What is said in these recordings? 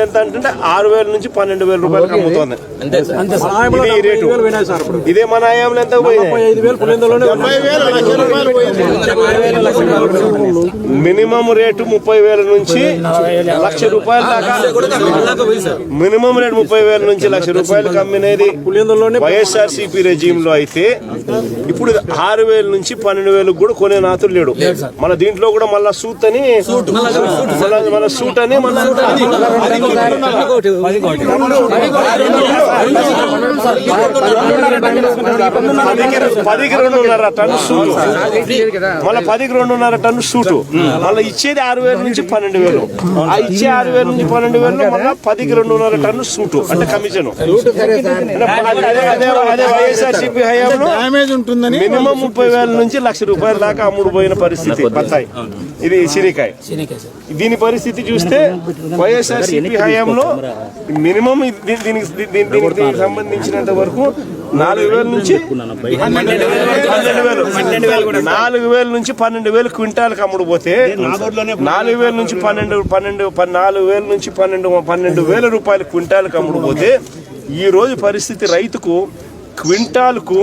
ఇచ్చేది ఎంత అంటే ఆరు వేల నుంచి పన్నెండు వేల రూపాయలకు అమ్ముతోంది. ఇది రేటు. ఇదే మన ఆయాంలో ఎంత పోయింది. మినిమం రేటు ముప్పై వేల నుంచి లక్ష రూపాయల దాకా. మినిమం రేటు ముప్పై వేల నుంచి లక్ష రూపాయలకు అమ్మినది వైఎస్ఆర్ సిపి రెజీమ్లో అయితే ఇప్పుడు ఆరు వేల నుంచి పన్నెండు వేలకు కూడా కొనే నాతులు లేడు. మన దీంట్లో కూడా మళ్ళా సూట్ అని మళ్ళా- మన సూట్ అని మన పదికి పదికి రెండున్నర టన్ను సూటు. మళ్ళీ పదికి రెండున్నర టన్ను సూటు. మళ్ళీ ఇచ్చేది ఆరు వేల నుంచి పన్నెండు వేలు. ఆ ఇచ్చే ఆరు వేల నుంచి పన్నెండు వేలు మళ్ళీ పదికి రెండున్నర టన్ను సూటు అంటే కమిషన్. అదే హయాంలో మినిమం ముప్పై వేల నుంచి లక్ష రూపాయల దాకా అమ్ముడు పోయిన పరిస్థితి బత్తాయి ఇది సిరికాయ. దీని పరిస్థితి చూస్తే వైఎస్ఆర్ సిపి హయాంలో మినిమం దీనికి దీనికి సంబంధించినంత వరకు నాలుగు వేల నుంచి పన్నెండు వేలు నాలుగు వేల నుంచి పన్నెండు వేలు క్వింటాల్కి అమ్ముడుపోతే నాలుగు వేల నుంచి పన్నెండు పన్నెండు నాలుగు వేల నుంచి పన్నెండు పన్నెండు వేల రూపాయలు క్వింటాల్కి అమ్ముడుపోతే ఈ రోజు పరిస్థితి రైతుకు క్వింటాల్కు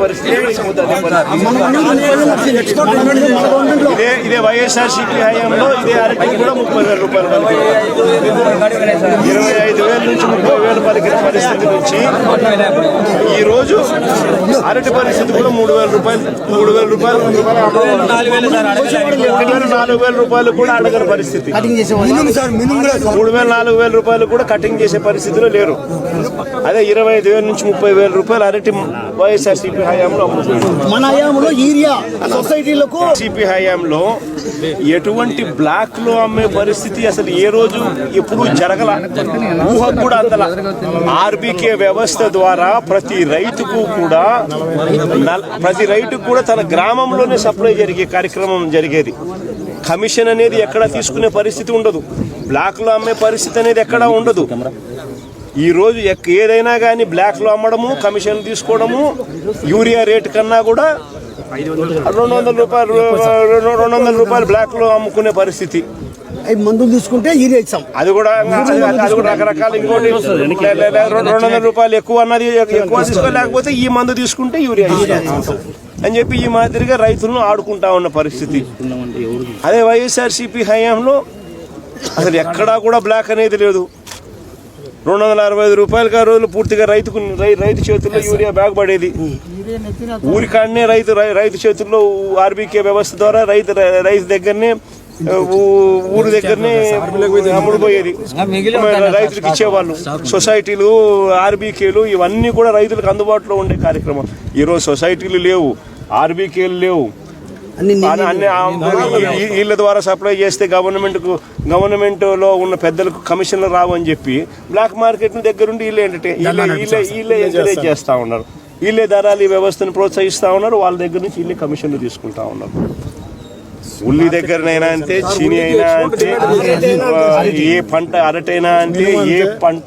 పరిస్థితి ఇదే ఇదే వైఎస్ఆర్ సిపి హయాంలో ఇదే అరటి కూడా ముప్పై వేల రూపాయలు. ఇరవై ఐదు వేల నుంచి ముప్పై వేలు పలికిన పరిస్థితి నుంచి ఈ రోజు అరటి పరిస్థితి కూడా మూడు వేల రూపాయలు మూడు వేల రూపాయలు నాలుగు వేల రూపాయలు కూడా అడగని పరిస్థితి. మూడు వేల నాలుగు వేల రూపాయలు కూడా కటింగ్ చేసే పరిస్థితిలో లేరు. అదే ఇరవై ఐదు వేల నుంచి ముప్పై వేల రూపాయలు అరటి వైఎస్ఆర్ సిపి హయాంలో మన హయాంలో సొసైటీలకు. సిపి హయాంలో ఎటువంటి బ్లాక్లో అమ్మే పరిస్థితి అసలు ఏ రోజు ఎప్పుడు జరగల? ఊహకు కూడా అందల. ఆర్బీకే వ్యవస్థ ద్వారా ప్రతి రైతుకు కూడా ప్రతి రైతుకు కూడా తన గ్రామంలోనే సప్లై జరిగే కార్యక్రమం జరిగేది. కమిషన్ అనేది ఎక్కడ తీసుకునే పరిస్థితి ఉండదు. బ్లాక్లో అమ్మే పరిస్థితి అనేది ఎక్కడా ఉండదు. ఈ రోజు ఎక్- ఏదైనా కానీ బ్లాక్లో అమ్మడము కమిషన్ తీసుకోవడము యూరియా రేట్ కన్నా కూడా రెండు వందల రూపాయలు రెండు రెండు వందల రూపాయలు బ్లాక్లో అమ్ముకునే పరిస్థితి. మందులు తీసుకుంటే యూరియా ఇస్తాం. అది కూడా అది- కూడా రకరకాల ఇంకోటి రెండు రెండు వందల రూపాయలు ఎక్కువ అన్నది ఎక్కువ తీసుకోలేకపోతే ఈ మందు తీసుకుంటే యూరియా. అని చెప్పి ఈ మాదిరిగా రైతులను ఆడుకుంటా ఉన్న పరిస్థితి. అదే వైఎస్ఆర్ సిపి హయాంలో అసలు ఎక్కడా కూడా బ్లాక్ అనేది లేదు. రెండు వందల అరవై ఐదు రూపాయలకి ఆ రోజులు పూర్తిగా రైతుకు రైతు చేతుల్లో యూరియా బ్యాగ్ పడేది. ఊరికాడనే రైతు రైతు చేతుల్లో ఆర్బీకే వ్యవస్థ ద్వారా రైతు రైతు దగ్గరనే ఊరి దగ్గరనే అమ్ముడు పోయేది. రైతులకు ఇచ్చేవాళ్ళు. సొసైటీలు ఆర్బీకేలు ఇవన్నీ కూడా రైతులకు అందుబాటులో ఉండే కార్యక్రమం. ఈరోజు సొసైటీలు లేవు ఆర్బీకేలు లేవు వీళ్ళ ద్వారా సప్లై చేస్తే గవర్నమెంట్కు గవర్నమెంట్లో ఉన్న పెద్దలకు కమిషన్లు రావు అని చెప్పి బ్లాక్ మార్కెట్ దగ్గరుండి వీళ్ళే వీళ్ళే వీళ్ళే ఎంకరేజ్ చేస్తా ఉన్నారు. వీళ్ళే ధరలు ఈ వ్యవస్థను ప్రోత్సహిస్తా ఉన్నారు. వాళ్ళ దగ్గర నుంచి వీళ్ళే కమిషన్లు తీసుకుంటా ఉన్నారు. ఉల్లి దగ్గరనైనా అంతే చీని అయినా అంతే ఆ, ఏ పంట అరటైనా అంటే ఏ పంట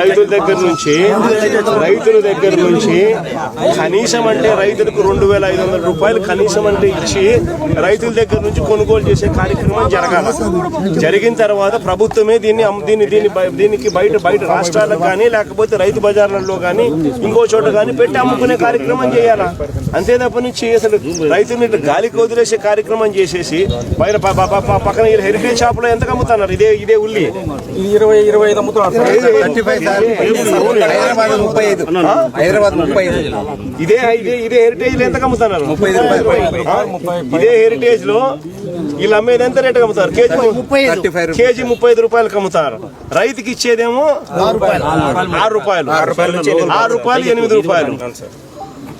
రైతుల దగ్గర నుంచి రైతుల దగ్గర నుంచి కనీసం అంటే రైతులకు రెండు వేల ఐదు వందల రూపాయలు కనీసం అంటే ఇచ్చి రైతుల దగ్గర నుంచి కొనుగోలు చేసే కార్యక్రమం జరగాలి. జరిగిన తర్వాత ప్రభుత్వమే దీన్ని దీన్ని దీన్ని దీనికి బయట బయట రాష్ట్రాలకు కానీ లేకపోతే రైతు బజార్లలో కానీ ఇంకో చోట కానీ పెట్టి అమ్ముకునే కార్యక్రమం చేయాలా. అంతే తప్ప నుంచి అసలు ఇట్లా గాలికి వదిలేసే కార్యక్రమం చేసేసి బయట ప- ప- ప- పక్కన హెరిటేజ్ షాప్లో ఎంత అమ్ముతున్నారు? ఇదే ఇదే ఉల్లి. ఇరవై ఇరవై ఐదు అమ్ముతున్నారు థర్టీ ఫైవ్ సార్ హైదరాబాద్ ముప్పై ఐదు. హైదరాబాద్ ముప్పై ఐదు. ఇదే ఇదే ఇదే హెరిటేజ్లో ఎంత అమ్ముతున్నారు ముప్పై ఐదు రూపాయలు. ఆ? ఇదే హెరిటేజ్లో వీళ్ళు అమ్మేది ఎంత రేట్ అమ్ముతారు కేజీ రూపాయలు ముప్పై ఐదు. రూపాయలకు అమ్ముతారు రైతుకి ఇచ్చేదేమో ఆరు రూపాయలు. ఆరు రూపాయల ఎనిమిది రూపాయలు.